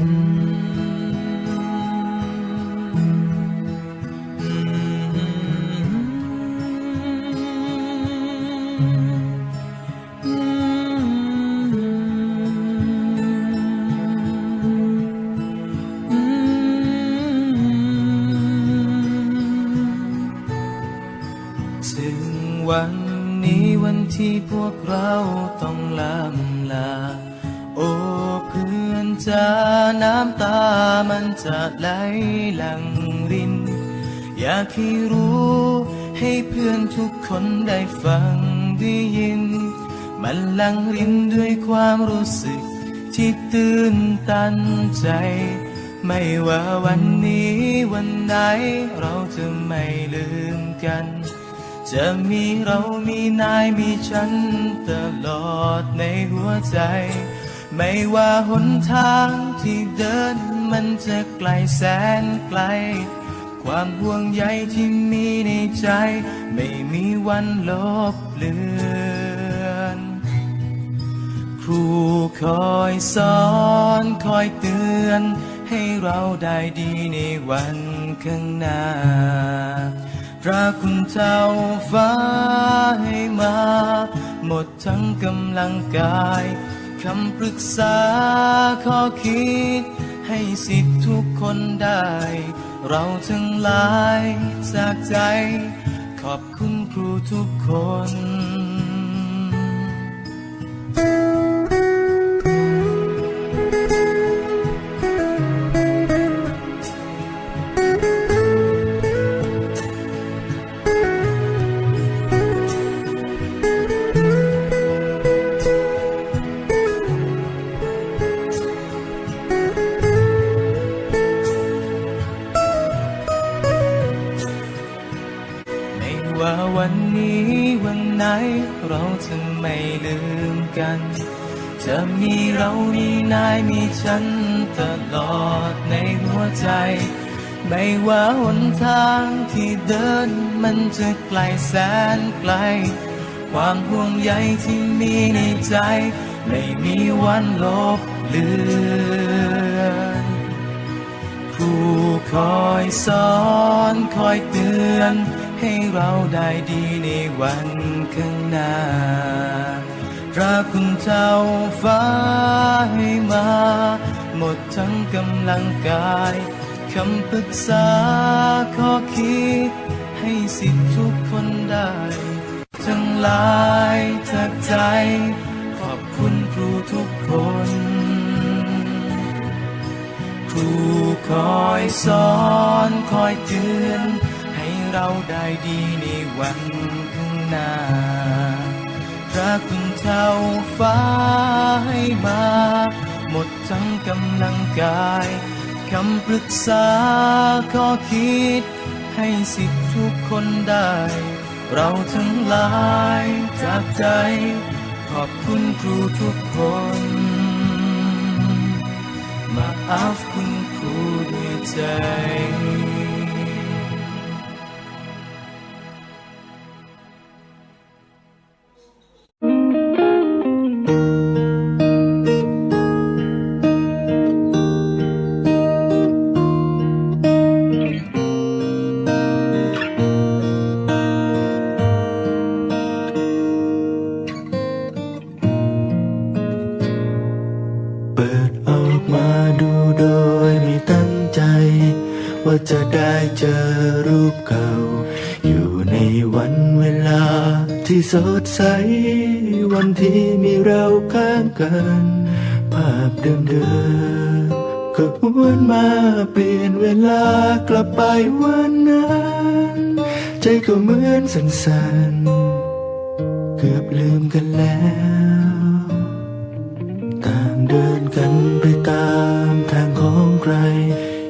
ถึงวันนี้วันที่พวกเราต้อง น้ำตามันจะไหลหลังริน อยากให้รู้ให้เพื่อนทุกคนได้ฟังได้ยิน มันหลังรินด้วยความรู้สึกที่ตื่นตันใจ ไม่ว่าวันนี้วันไหน เราจะไม่ลืมกัน จะมีเรามีนายมีฉันตลอดในหัวใจ ไม่ว่าหนทาง ที่เดินมันจะไกลแสนไกล ความห่วงใยที่มีในใจ ไม่มีวันลบเลือนครูคอยสอนคอยเตือน ให้เราได้ดีในวันข้างหน้าพระคุณเจ้าฟ้าให้มา หมดทั้งกำลังกาย คำปรึกษาข้อคิด ให้สิทธิ์ทุกคนได้ เราทั้งหลายจากใจ ขอบคุณครูทุกคน กัน จะมีเรามีนายมีฉันตลอดในหัวใจ ไม่ว่าหนทางที่เดินมันจะไกลแสนไกล ความห่วงใยที่มีในใจ ไม่มีวันลบเลือนครูคอยสอนคอยเตือนให้เราได้ดีในวันข้างหน้า ระคุณเจ้าฟ้าให้มา หมดทั้งกำลังกายคำปรึกษาข้อคิด ให้สิทธิทุกคนได้ ทั้งหลายจากใจ ขอบคุณครูทุกคน ครูคอยสอนคอยเตือน ให้เราได้ดีในวันข้างหน้าพระคุณ เจ้าฟ้าให้มา หมดทั้งกำลังกายคำปรึกษาข้อคิด ให้สิทธิทุกคนได้ เราทั้งหลายจากใจ ขอบคุณครูทุกคน มาอาฟคุณครูด้วยใจ สดใส วันที่มีเราข้างกัน ภาพเดิมๆก็หวนมาเปลี่ยนเวลากลับไปวันนั้น ใจก็เหมือนสั่นๆ เกือบลืมกันแล้วต่างเดินกันไปตามทางของใคร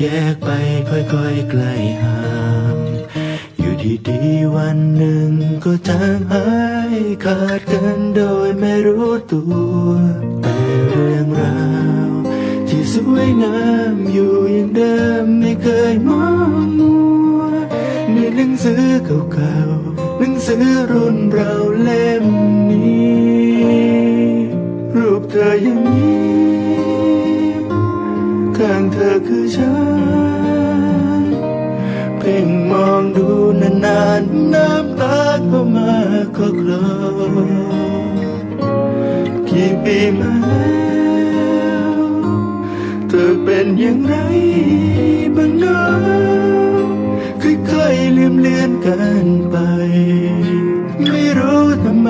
แยกไปค่อยๆไกลห่าง ดีๆวันหนึ่งก็จางหายขาดกันโดยไม่รู้ตัว แต่เรื่องราวที่สวยงามอยู่อย่างเดิมไม่เคยมองมัวในหนังสือเก่าๆหนังสือรุ่นเราเล่มนี้ รูปเธอยังยิ้มขข้างเธอคือฉัน พ่งมองดูนานๆน้ำตาก็มาก็คลอกี่ปีมาแล้วเธอเป็นอย่างไรบ้างเนะค่อยๆลืมเลือนกันไป ไม่รู้ทำไม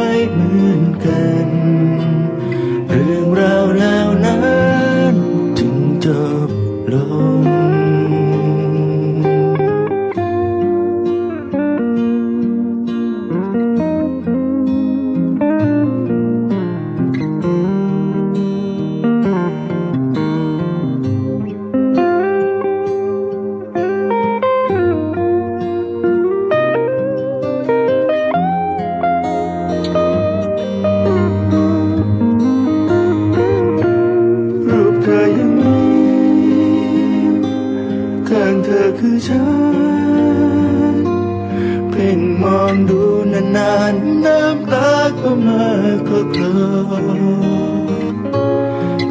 องดูนานๆน้ำตาก็มาก็คลอ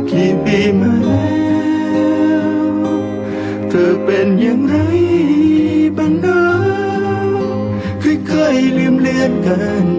กี่ปีมาแล้วเธอเป็นอย่างไรบ้างนะค่อยๆลืมเลือนกัน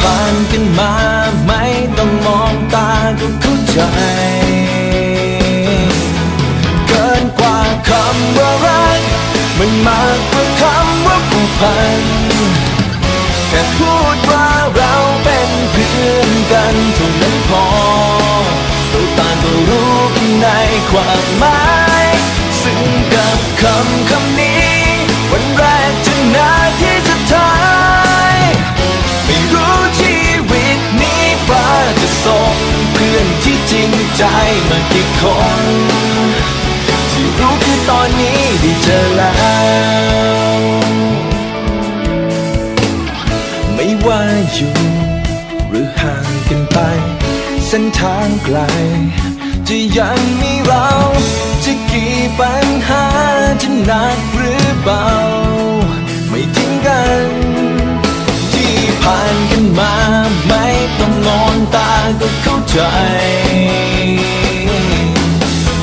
ผ่านกันมา ไม่ต้องมองตาก็เข้าใจ เกินกว่าคำว่ารัก มันมากกว่าคำว่าผูกพัน แค่พูดว่าเราเป็นเพื่อนกันเท่านั้นพอเราต่างก็รู้กันในความหมาย ทางไกล จะยังมีเรา จะกี่ปัญหาจะหนักหรือเบา ไม่ทิ้งกัน ที่ผ่านกันมาไม่ต้องนอนตาก็เข้าใจ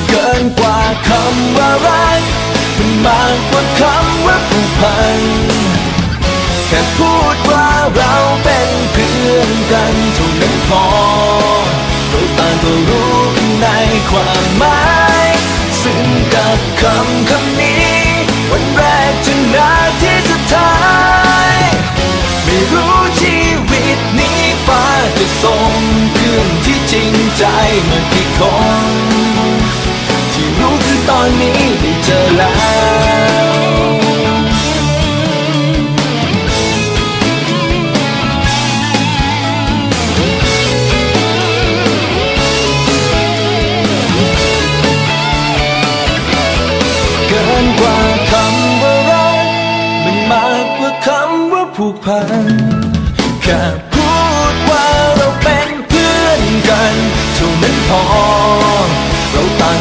เกินกว่าคำว่ารักมันมากกว่าคำว่าผูกพันแค่พูดว่าเราเป็นเพื่อนกันเท่านั้นพอ ก็รู้กันในความหมายซึ่งกับคำคำนี้ วันแรกจนนาทีสุดท้าย ไม่รู้ชีวิตนี้ฟ้าจะส่งเพื่อนที่จริงใจมากี่คนที่รู้คือตอนนี้ได้เจอแล้ว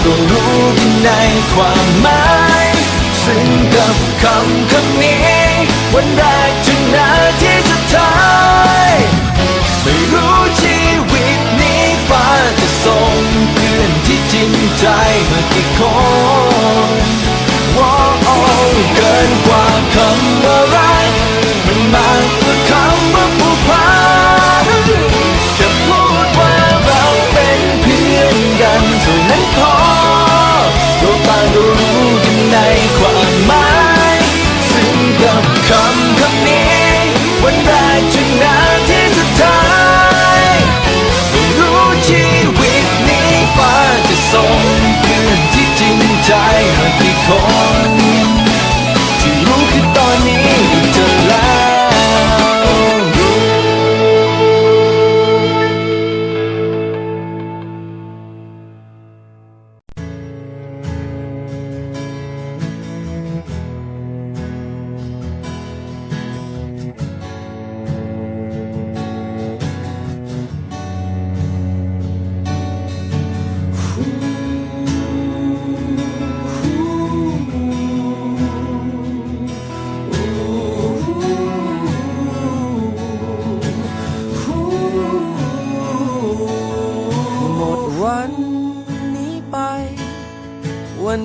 ก็รู้กันในความหมายซึ่งกับคำคำนี้ วันแรกจนนาทีสุดท้าย ไม่รู้ชีวิตนี้ฟ้าจะส่งเพื่อนที่จริงใจมากี่คนว้าวเกินกว่าคำว่า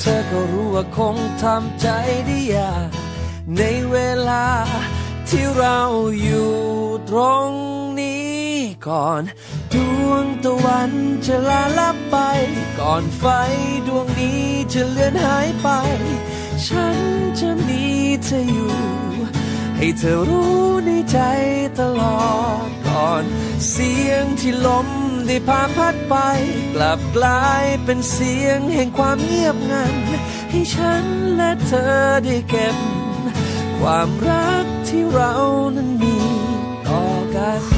เธอก็รู้ว่าคงทำใจได้ยากในเวลาที่เราอยู่ตรงนี้ก่อน ดวงตะวันจะลาลับไป ก่อนไฟดวงนี้จะเลือนหายไป ฉันจะมีเธออยู่ ให้เธอรู้ในใจตลอดก่อน เสียงที่ลม ที่พาพัดไป กลับกลายเป็นเสียงแห่งความเงียบงัน ให้ฉันและเธอได้เก็บ ความรักที่เรานั้นมีต่อกัน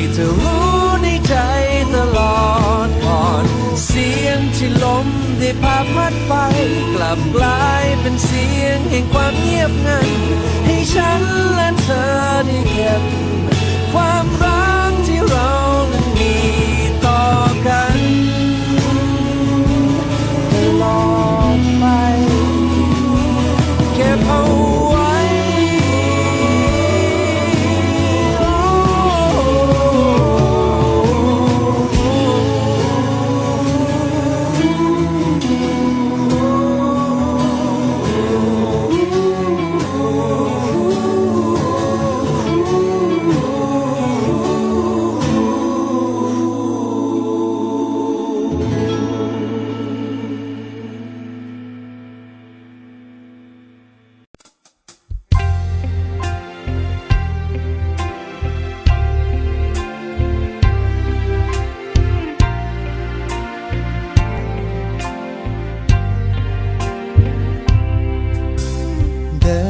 ให้เธอรู้ในใจตลอดก่อน เสียงที่ลมได้พาพัดไป กลับกลายเป็นเสียงแห่งความเงียบงัน ให้ฉันและเธอได้เก็บ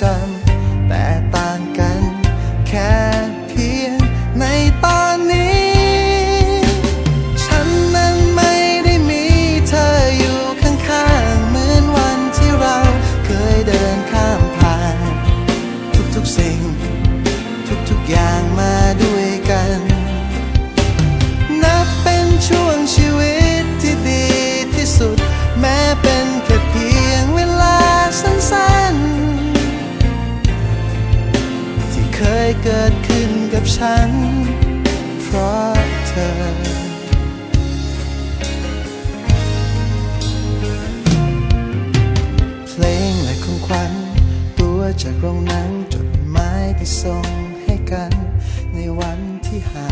ท ฉัน เพราะเธอพลงและของขวัญตัวจากโรงนังจดหมายที่ส่งให้กัน ในวันที่หา